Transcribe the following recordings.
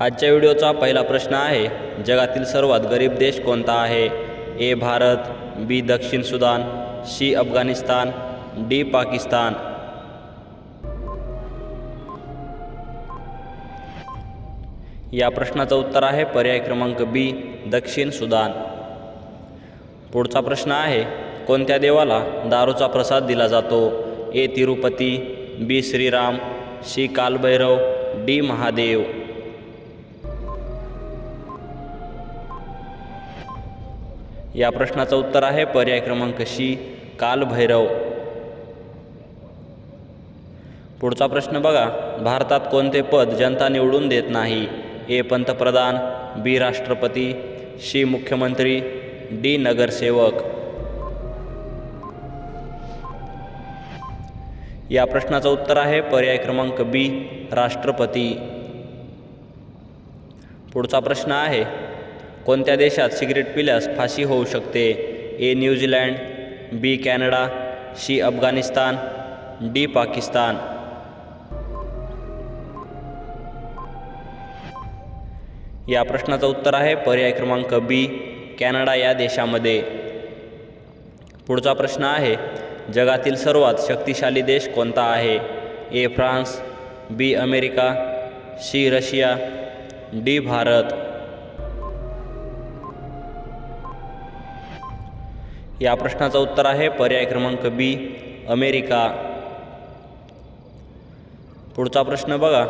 आजच्या व्हिडिओचा पहिला प्रश्न आहे जगातील सर्वात गरीब देश कोणता आहे? ए भारत बी दक्षिण Sudan C Afghanistan D Pakistan. या प्रश्नाचं उत्तर आहे पर्याय क्रमांक बी दक्षिण सुदान. पुढचा प्रश्न आहे कोणत्या देवाला दारूचा प्रसाद दिला जातो? A Tirupati B Shriram C Kalbhairav D Mahadev. या प्रश्नाचं उत्तर आहे. पर्याय क्रमांक शी कालभैरव. पुढचा प्रश्न बघा. भारतात कोणते पद जनता निवडून देत नाही? ए. पंतप्रधान बी. राष्ट्रपती सी. मुख्यमंत्री डी. नगरसेवक. या प्रश्नाचं उत्तर आहे. पर्याय क्रमांक बी राष्ट्रपती. पुढचा प्रश्न आहे. कोणत्या देशात सिगरेट पिल्यास फाशी होऊ शकते? A New Zealand B Canada C Afghanistan D Pakistan. या प्रश्नाचं उत्तर आहे पर्याय क्रमांक बी कॅनडा या देशामध्ये. पुढचा प्रश्न आहे जगातील सर्वात शक्तिशाली देश कोणता आहे? A France B America C Russia D Bharat. या प्रश्नाचं उत्तर आहे. पर्याय क्रमांक बी अमेरिका. पुढचा प्रश्न बघा.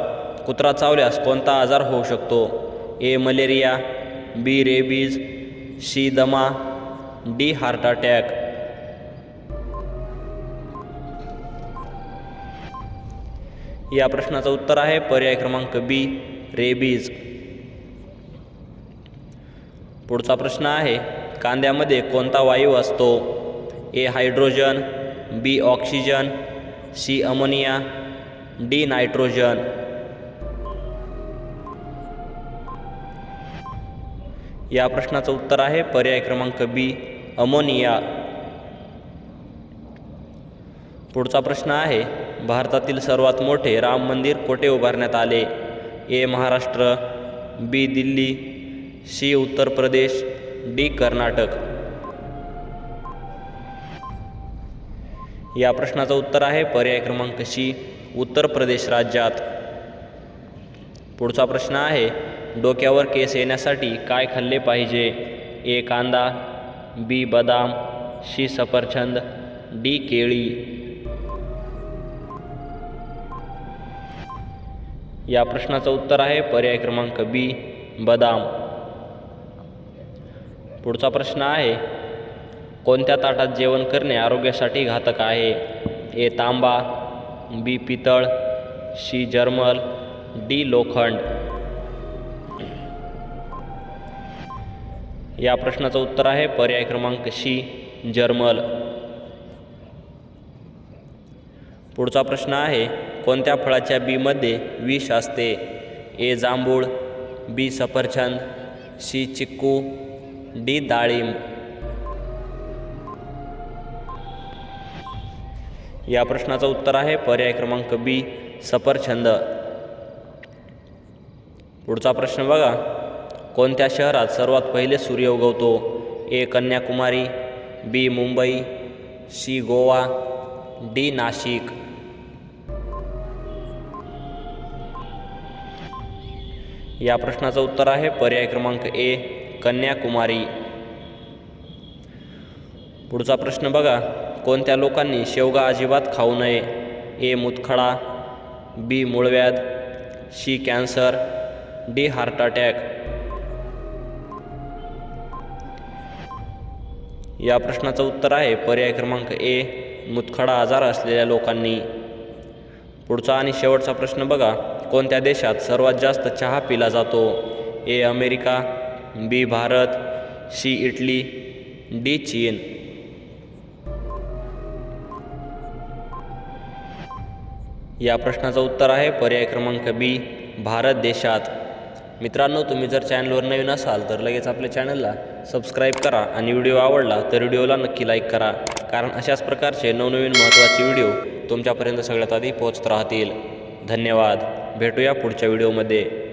कुत्रा चावल्यास कोणता आजार होऊ शकतो? A malaria. B rabies. C दमा. D heart attack. या प्रश्नाचं उत्तर आहे. पर्याय क्रमांक बी रेबीज. पुढचा प्रश्न आहे. कांद्यामध्ये कोणता वायू असतो? A hydrogen B oxygen C ammonia D nitrogen. या प्रश्नाचं उत्तर आहे पर्याय क्रमांक बी अमोनिया. पुढचा प्रश्न आहे भारतातील सर्वात मोठे राम मंदिर कोठे उभारण्यात आले? A Maharashtra B Delhi C Uttar Pradesh D Karnataka. या प्रश्नाचं उत्तर आहे पर्याय क्रमांक सी उत्तर प्रदेश राज्यात. पुढचा प्रश्न आहे डोक्यावर केस येण्यासाठी काय खाल्ले पाहिजे? ए कांदा बी बदाम सी सफरचंद डी केळी. या प्रश्नाचं उत्तर आहे पर्याय क्रमांक बी बदाम. पुढचा प्रश्न आहे कोणत्या ताटात जेवण करणे आरोग्यासाठी घातक आहे? ए तांबा बी पितळ सी जर्मल डी लोखंड. या प्रश्नाचं उत्तर आहे पर्याय क्रमांक सी जर्मल. पुढचा प्रश्न आहे कोणत्या फळाच्या बीमध्ये विष असते? ए जांभूळ बी सफरचंद सी चिक्कू डी डाळिंब या प्रश्नाचं उत्तर आहे पर्याय क्रमांक बी सफरछंद. पुढचा प्रश्न बघा. कोणत्या शहरात सर्वात पहिले सूर्य उगवतो? A Kanyakumari B Mumbai C Goa D Nashik. या प्रश्नाचं उत्तर आहे पर्याय क्रमांक ए कन्याकुमारी. पुढचा प्रश्न बघा. कोणत्या लोकांनी शेवगा अजिबात खाऊ नये? ए. मुतखडा बी. मूळव्याध C. Cancer D. Heart attack. या प्रश्नाचं उत्तर आहे पर्याय क्रमांक ए मुतखडा आजार असलेल्या लोकांनी. पुढचा आणि शेवटचा प्रश्न बघा. कोणत्या देशात सर्वात जास्त चहा पिला जातो? A. America B Bharat C Italy D चीन. या प्रश्नाचं उत्तर आहे पर्याय क्रमांक बी भारत देशात. मित्रांनो तुम्ही जर चॅनलवर नवीन असाल तर लगेच आपल्या चॅनलला सबस्क्राईब करा आणि व्हिडिओ आवडला तर व्हिडिओला नक्की लाईक करा. कारण अशाच प्रकारचे नवनवीन महत्त्वाचे व्हिडिओ तुमच्यापर्यंत सगळ्यात आधी पोहोचत राहतील. धन्यवाद. भेटूया पुढच्या व्हिडिओमध्ये